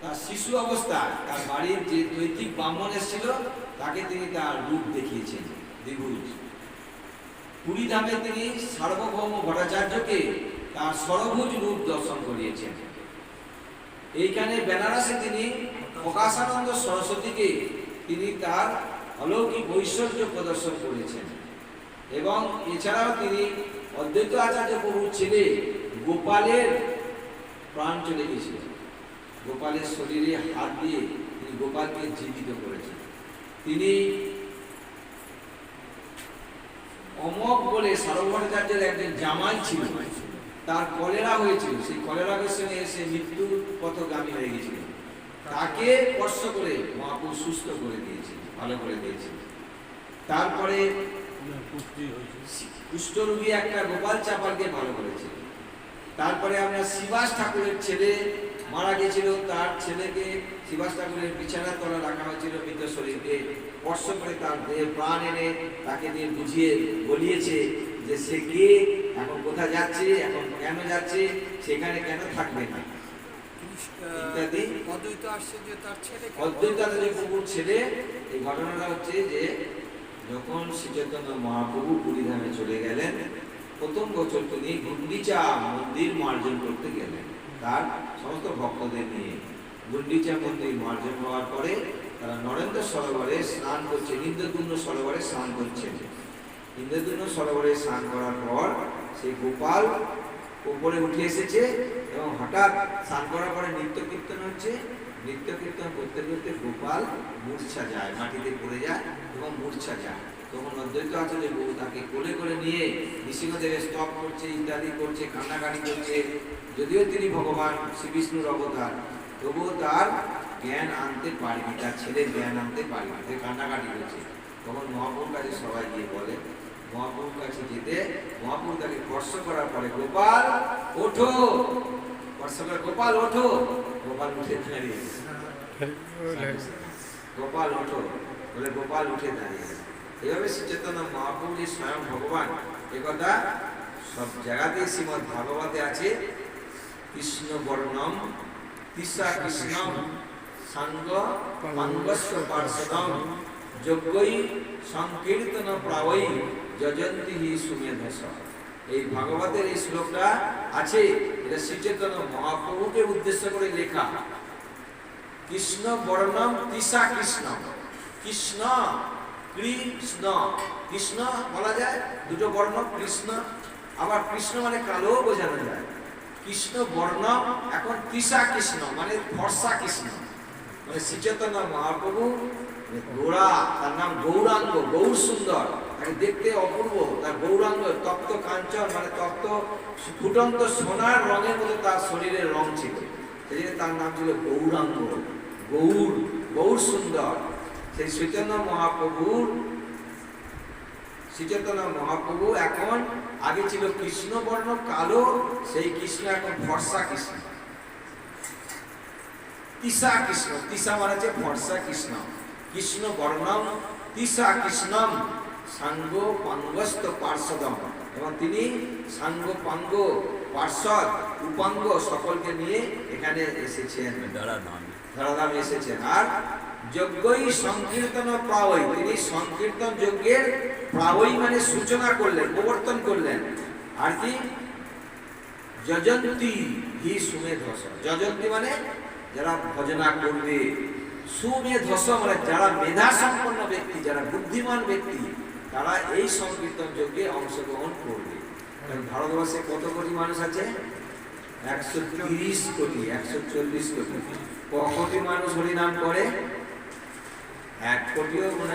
তার শিশু অবস্থায় তার বাড়ির যে দৈতিক ব্রাহ্মণ এসেছিল তাকে তিনি তার রূপ দেখিয়েছেন দ্বিভুজ পুরী ধামে তিনি সার্বভৌম ভট্টাচার্যকে তার সরভুজ রূপ দর্শন করিয়েছেন। এইখানে বেনারসে তিনি প্রকাশানন্দ সরস্বতীকে তিনি তার অলৌকিক ঐশ্বর্য প্রদর্শন করেছেন এবং এছাড়াও তিনি অদ্বৈত আচার্য প্রভুর ছেলে গোপালের প্রাণ চলে গেছিলেন গোপালের শরীরে হাত দিয়ে তিনি গোপালকে জীবিত করেছেন। তিনি অমক বলে সার্বভৌমাচার্যের একজন জামাই ছিল। তার কলেরা হয়েছিল। সেই কলেরা সঙ্গে এসে মৃত্যু পথগামী হয়ে গেছিল। তাকে স্পর্শ করে মহাপুর সুস্থ করে দিয়েছে ভালো করে দিয়েছে। তারপরে কুষ্ঠরোগী একটা গোপাল চাপালকে ভালো করেছে। তারপরে আমরা শিবাস ঠাকুরের ছেলে মারা গেছিল তার ছেলেকে শিবাস ঠাকুরের বিছানার তলা রাখা হয়েছিল মৃত শরীরকে স্পর্শ করে তার দেহে প্রাণ এনে তাকে দিয়ে বুঝিয়ে বলিয়েছে যে সে কে এখন কোথায় যাচ্ছে এখন কেন যাচ্ছে সেখানে কেন থাকবে না। অদ্বৈত আশ্চর্য ছেলে এই ঘটনাটা হচ্ছে যে যখন শ্রীচৈতন্য মহাপ্রভু পুরীধামে চলে গেলেন প্রথম বছর তিনি গুন্ডিচা মন্দির মার্জন করতে গেলেন। তার সমস্ত ভক্তদের নিয়ে গুন্ডিচা মন্দির মার্জন হওয়ার পরে তারা নরেন্দ্র সরোবরে স্নান করছে ইন্দ্রদুম্ন সরোবরে স্নান করছেন। ইন্দ্রদুম্ন সরোবরে স্নান করার পর সেই গোপাল উপরে উঠে এসেছে এবং হঠাৎ স্নান করার পরে নৃত্য কীর্তন হচ্ছে। নৃত্য কীর্তন করতে করতে গোপাল মূর্ছা যায়, মাটিতে পড়ে যায় এবং মূর্ছা যায়। তখন অদ্বৈত আচার্য বহু তাকে কোলে করে নিয়ে নৃসিংহদেব স্তব করছে, ইত্যাদি করছে, কান্নাকাটি করছে। যদিও তিনি ভগবান শ্রী বিষ্ণুর অবতার, তবুও তার জ্ঞান আনতে পারেনি, তার ছেলের জ্ঞান আনতে পারেনি সে কান্নাকাটি করছে। তখন মহাপ্রভুর কাছে সবাই গিয়ে বলে, মহাপ্রভুর কাছে যেতে মহাপ্রভু তাকে স্পর্শ করার পরে গোপাল, ওঠো! স্পর্শ করে গোপাল ওঠো গোপাল উঠে দাঁড়িয়ে গোপাল ওঠো বলে গোপাল উঠে দাঁড়িয়ে এভাবে শ্রীচৈতন্য মহাপ্রভু যে স্বয়ং ভগবান একথা সব জায়গাতেই শ্রীমদ ভাগবতে আছে কৃষ্ণ বর্ণম তিসা কৃষ্ণম সাঙ্গ পাঙ্গস্ব পার্শ্বদম যজ্ঞই সংকীর্তন প্রাবই যজন্তি হি সুমেধস এই ভাগবতের এই শ্লোকটা আছে, এটা শ্রীচৈতন্য মহাপ্রভুকে উদ্দেশ্য করে লেখা। কৃষ্ণ বর্ণম তিসা কৃষ্ণ। কৃষ্ণ কৃষ্ণ। কৃষ্ণ বলা যায় দুটো বর্ণ, কৃষ্ণ। আবার কৃষ্ণ মানে কালো বোঝানো যায়। কৃষ্ণ বর্ণ, এখন তিসা কৃষ্ণ মানে ফর্সা কৃষ্ণ। মানে শ্রীচৈতন্য মহাপ্রভু গোড়া তার নাম গৌরাঙ্গ গৌর সুন্দর তাকে দেখতে অপূর্ব, তার গৌরাঙ্গ, তপ্ত কাঞ্চন মানে তপ্ত, ফুটন্ত সোনার রঙের মতো তার শরীরের রং ছিল। সেই তার নাম ছিল গৌরাঙ্গ, গৌর গৌর সুন্দর। সেই চৈতন্য মহাপ্রভুর শ্রীচৈতন্য মহাপ্রভু এখন আগে ছিল কৃষ্ণ বর্ণ কালো, সেই কৃষ্ণ এখন ফর্সা কৃষ্ণ। তিসা কৃষ্ণ, তিসা মানে ফর্সা কৃষ্ণ কৃষ্ণ। বর্ণম তিসা কৃষ্ণম। সাঙ্গ পাঙ্গস্ত পার্শ্বদম। এবং তিনি সাঙ্গ পাঙ্গ পার্শ্বদ উপাঙ্গ সকলকে নিয়ে এখানে এসেছেন। ধরাধাম। এসেছেন। আর যজ্ঞই সংকীর্তন প্রাবই। তিনি সংকীর্তন যজ্ঞের প্রাবই মানে সূচনা করলেন প্রবর্তন করলেন। আর কি? যজন্তি হি সুমেধস যজন্তি মানে যারা ভজনা করবে। সুমেধস মানে যারা মেধা সম্পন্ন ব্যক্তি যারা বুদ্ধিমান ব্যক্তি। তারা এই সংকীর্তন যজ্ঞে অংশগ্রহণ করবে। কারণ ভারতবর্ষে কত কোটি মানুষ আছে? একশো তিরিশ কোটি, একশো চল্লিশ কোটি। ক কোটি মানুষ হরিনাম করে? এক কোটিও মানে